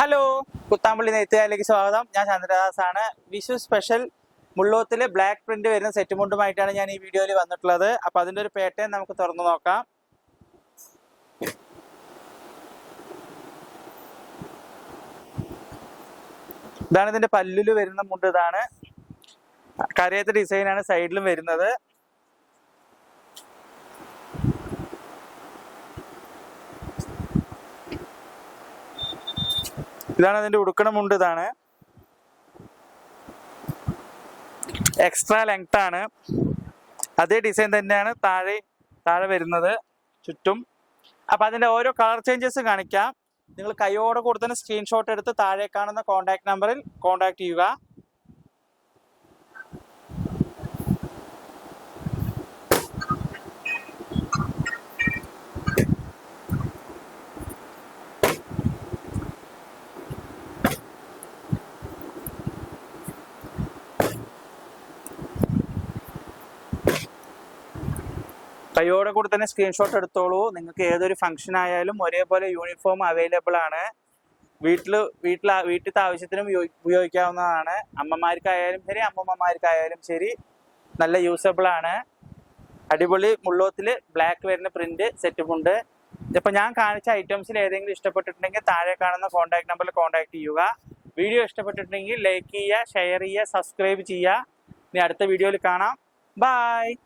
Hello Kuthampully നെയ്ത്തുകാരിലേക്ക് സ്വാഗതം. ഞാൻ ചന്ദ്രദാസ് ആണ് വിഷു സ്പെഷ്യൽ മുള്ളോത്തിലെ ബ്ലാക്ക് പ്രിന്റ് വരുന്ന സെറ്റ് മുണ്ടുമായിട്ടാണ് ഞാൻ ഈ വീഡിയോയിൽ വന്നിട്ടുള്ളത്. അപ്പൊ അതിന്റെ ഒരു പേട്ടേൺ നമുക്ക് തുറന്നു നോക്കാം. ഇതാണ് ഇതിന്റെ പല്ലിൽ വരുന്ന മുണ്ട് ഇതാണ്. കരയത്തെ ഡിസൈനാണ് സൈഡിലും വരുന്നത്. ഇതാണ് അതിന്റെ ഉടുക്കണമുണ്ട് ഇതാണ്. എക്സ്ട്രാ ലെങ്ത് ആണ്. അതേ ഡിസൈൻ തന്നെയാണ് താഴെ താഴെ വരുന്നത് ചുറ്റും. അപ്പൊ അതിന്റെ ഓരോ കളർ ചേഞ്ചസ് കാണിക്കാം. നിങ്ങൾ കൈയോടെ കൊടുത്തതിന് സ്ക്രീൻഷോട്ട് എടുത്ത് താഴെ കാണുന്ന കോൺടാക്ട് നമ്പറിൽ കോൺടാക്ട് ചെയ്യുക. കൈയോടെ കൂടെ തന്നെ സ്ക്രീൻഷോട്ട് എടുത്തോളൂ. നിങ്ങൾക്ക് ഏതൊരു ഫംഗ്ഷൻ ആയാലും ഒരേപോലെ യൂണിഫോം അവൈലബിൾ ആണ്. വീട്ടിൽ വീട്ടിൽ വീട്ടിലത്തെ ആവശ്യത്തിനും ഉപയോഗിക്കാവുന്നതാണ്. അമ്മമാർക്കായാലും ശരി അമ്മമ്മമാർക്കായാലും ശരി നല്ല യൂസബിൾ ആണ്. അടിപൊളി മുള്ളോത്തിൽ ബ്ലാക്ക് വരുന്ന പ്രിന്റ് സെറ്റും ഉണ്ട്. ഇപ്പൊ ഞാൻ കാണിച്ച ഐറ്റംസിൽ ഏതെങ്കിലും ഇഷ്ടപ്പെട്ടിട്ടുണ്ടെങ്കിൽ താഴെ കാണുന്ന കോൺടാക്ട് നമ്പറിൽ കോൺടാക്ട് ചെയ്യുക. വീഡിയോ ഇഷ്ടപ്പെട്ടിട്ടുണ്ടെങ്കിൽ ലൈക്ക് ചെയ്യുക ഷെയർ ചെയ്യുക സബ്സ്ക്രൈബ് ചെയ്യുക. ഇനി അടുത്ത വീഡിയോയിൽ കാണാം. ബൈ